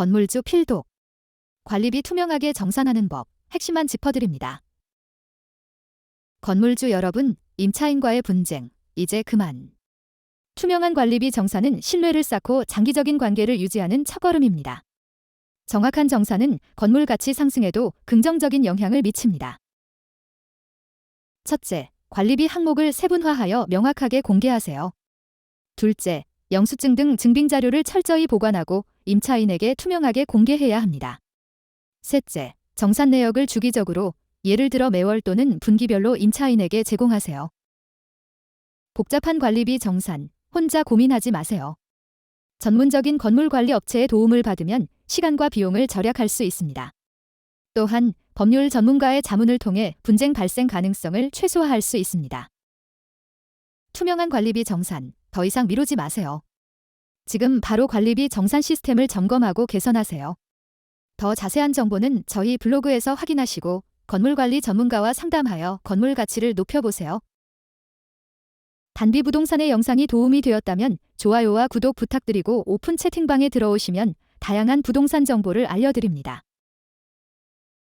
건물주 필독. 관리비 투명하게 정산하는 법, 핵심만 짚어드립니다. 건물주 여러분, 임차인과의 분쟁, 이제 그만. 투명한 관리비 정산은 신뢰를 쌓고 장기적인 관계를 유지하는 첫걸음입니다. 정확한 정산은 건물 가치 상승에도 긍정적인 영향을 미칩니다. 첫째, 관리비 항목을 세분화하여 명확하게 공개하세요. 둘째, 영수증 등 증빙 자료를 철저히 보관하고 임차인에게 투명하게 공개해야 합니다. 셋째, 정산 내역을 주기적으로 예를 들어 매월 또는 분기별로 임차인에게 제공하세요. 복잡한 관리비 정산, 혼자 고민하지 마세요. 전문적인 건물 관리 업체의 도움을 받으면 시간과 비용을 절약할 수 있습니다. 또한 법률 전문가의 자문을 통해 분쟁 발생 가능성을 최소화할 수 있습니다. 투명한 관리비 정산, 더 이상 미루지 마세요. 지금 바로 관리비 정산 시스템을 점검하고 개선하세요. 더 자세한 정보는 저희 블로그에서 확인하시고 건물관리 전문가와 상담하여 건물 가치를 높여보세요. 단비 부동산의 영상이 도움이 되었다면 좋아요와 구독 부탁드리고 오픈 채팅방에 들어오시면 다양한 부동산 정보를 알려드립니다.